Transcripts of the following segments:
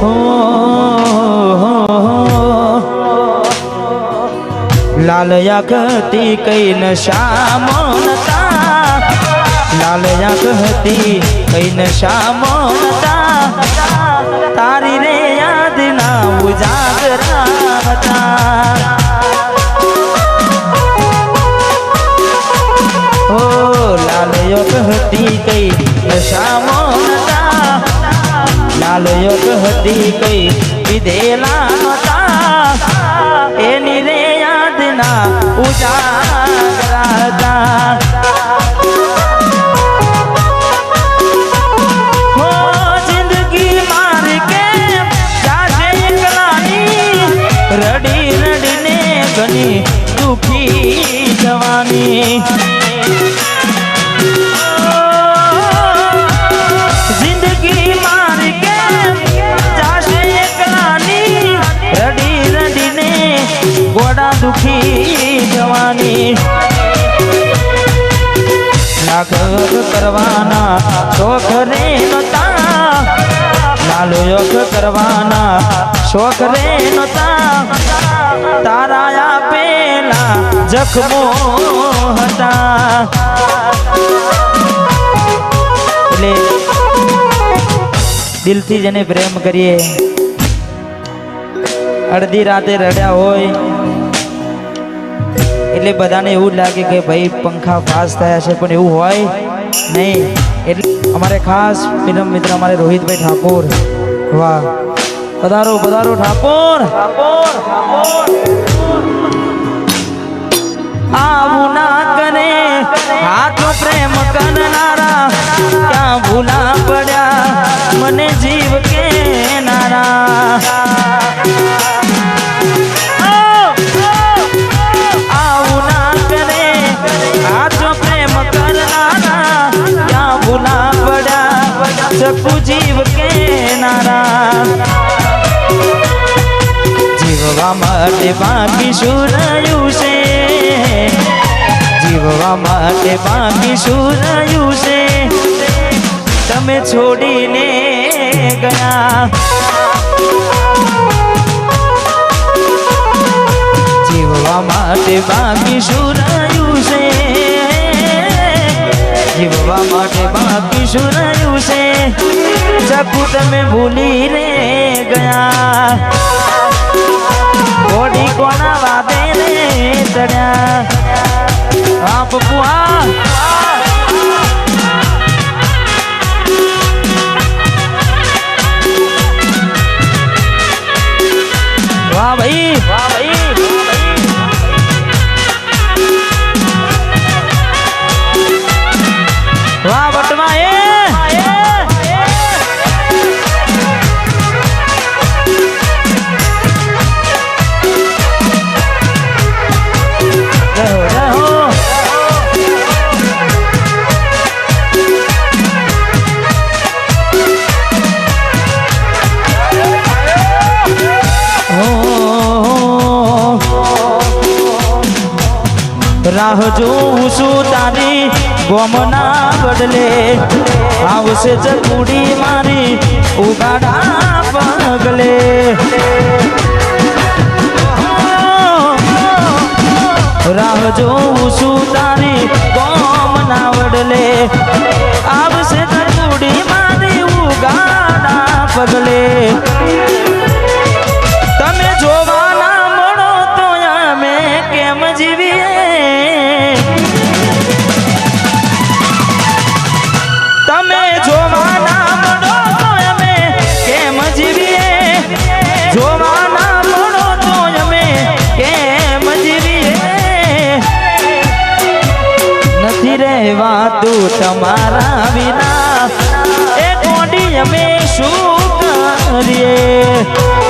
હો, હો, હો. લાલ આંખ હતી કઈ નશા મોનતા લાલયા આંખ હતી કઈ નશા મોનતા તારી રે યાદ ના ઉજાગરા હતા. ઓ લાલ આંખ કઈ નશા મોનતા લાલ આંખ હતી કઈ, વિધેલા નતા એની રે યાદ ના ઉજાગરા હતા. હો, જિંદગી માર કે જાજે એકલાની, રડી રડીને ઘણી દુખી જવાની. દુખી લાગત કરવાના શોખ રે નતા લાલ યોગ કરવાના શોખ રે નતા તારા આપેલા જખમો હતા. એટલે દિલથી જેને પ્રેમ કરીએ, અડધી રાતે રડ્યા હોય એટલે બધાને એવું લાગે કે ભાઈ પંખા ફાસ થયા છે, પણ એવું હોય નહીં. એટલે અમારે ખાસ ફિલ્મ મિત્ર અમારે રોહિતભાઈ ઠાકોર. વાહ. પધારો પધારો ઠાકોર. આવું ના કરે. હાથ પ્રેમ કરનારા. ક્યાં ભૂલા પડ્યા? મને જીવ કે આવું શકુ જીવ કે નારા જીવવા માટે બાકી શું રહ્યું છે જીવવા માટે બાકી શું રહ્યું છે તમે છોડીને ગયા જીવવા માટે બાકી શું રહ્યું માટે બાકી શું રહ્યું છે? ચકુ તમે ભૂલી રે ગયા. ઘોડી કોના વાદે રે ચડ્યા? આપ પપ્પુ રાહ જોઉં છું તારી ગોમના બદલે. આવશે ચકુડી મારી, ઉગાડા પગલે. રાહ જોઉં છું તારી ગોમના બદલે નથી રહેવાતું તમારા વિના. એ કોડી અમે શું કરીએ?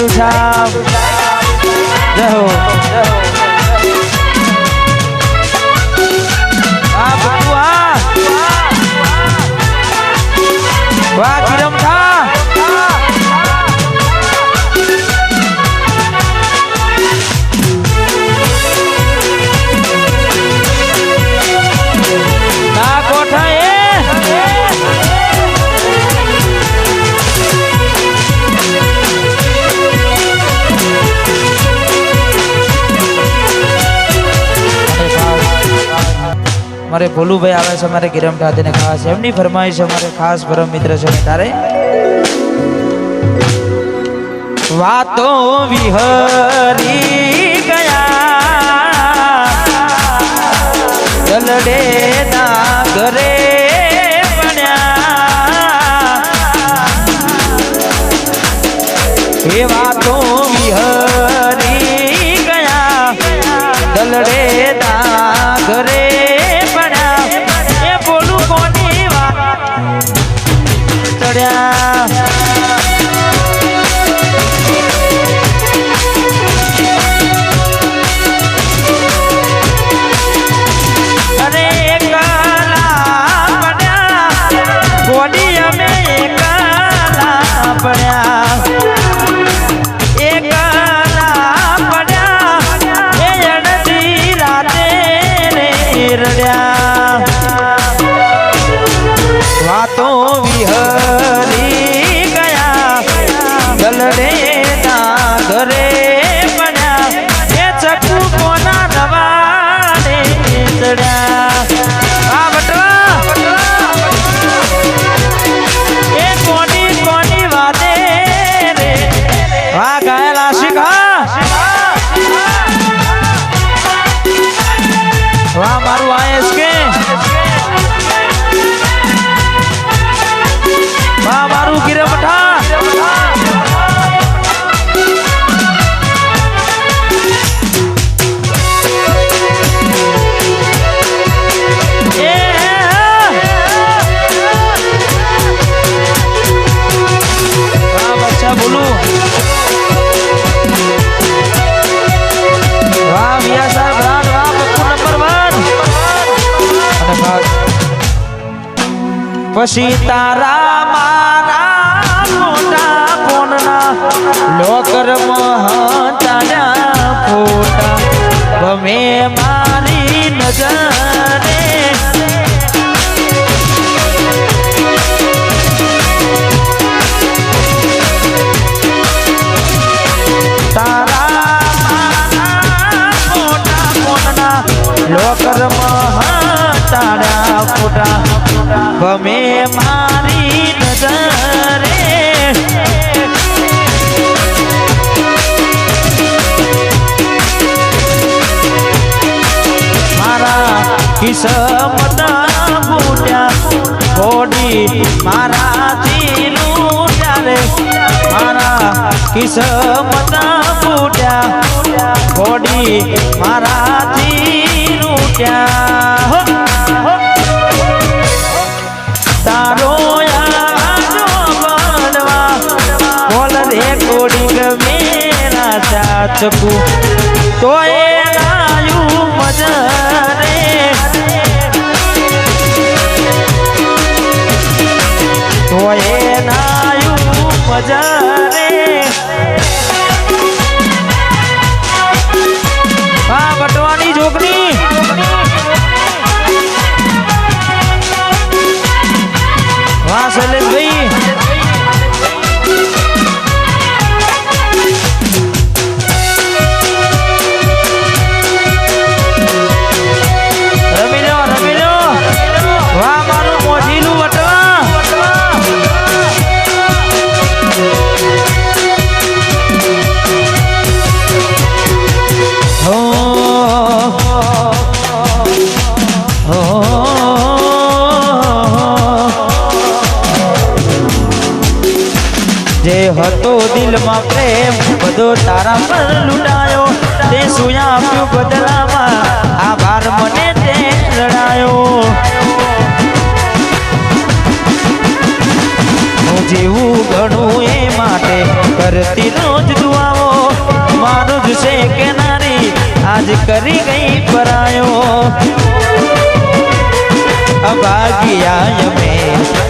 No, no. મારે ભોલુભાઈ આવે છે, મારે ગિરમઠા તેને ખાસ એમની ફરમાઈશ અમારે ખાસ પરમ મિત્ર છે તારે. વાતો વિહરી ગયા. ચલડે ના ઘરે રે પછી તારા મારા મોટા ફોનના લોકર મહાતાના ફોટા ગમે મારી નજરે તારા મારા મોટા ફોનના લોકર મહા તારા ફોટા ગમે મારી નજરે મારા કિસ્મતા બુટ્યા ઘોડી મારા જીનું ત્યારે મારા કિસ્મતા યાદ શકું તો પર લૂંટાયો. તે શું આપ્યું બદલામાં આભાર મને તે લડાયો. હું જીવું ઘણું એ માટે કરતી રોજ દુઆઓ મારું જ છે કે નારી આજ કરી ગઈ પરાયો. અભાગ્યા અમે.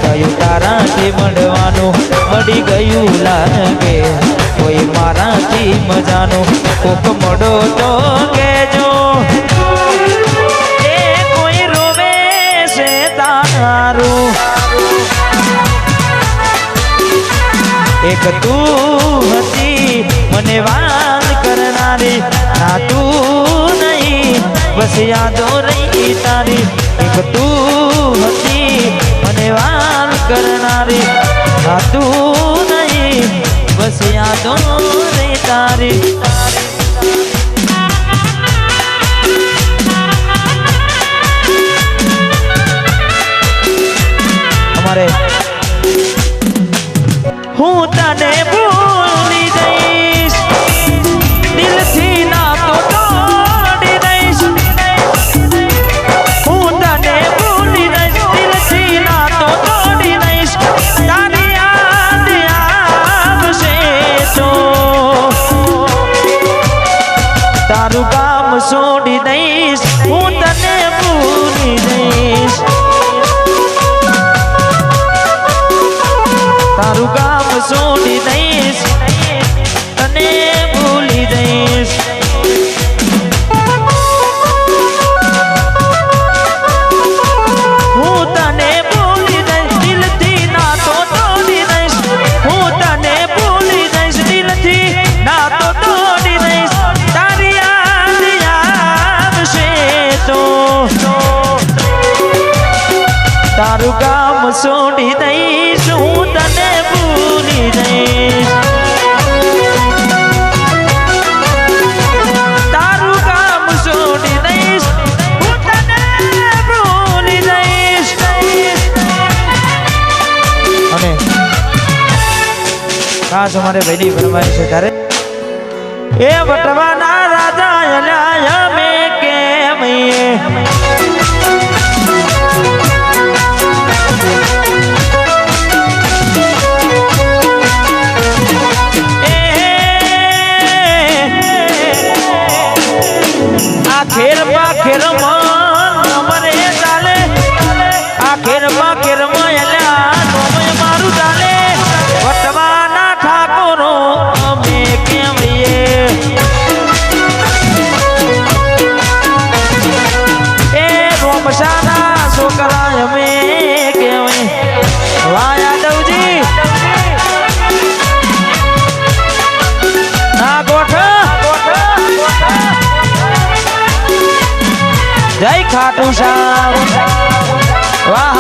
કયું તારાથી મળવાનું મળી ગયું લાગે. કોઈ મારાથી મજાનું કોક મળો તો કેજો એક તું હતી મને વાત કરનારી. ના તું નહીં. બસ યાદો રહી તારી. એક તું હતી. મને વાત કરનારી હતું તું નહીં. બસ યાદો số đi đây. ખાસ અમારે ભાઈની ફરમાઈ છે. ત્યારે એ વટવાના ખાટુ શ્યામ વાહ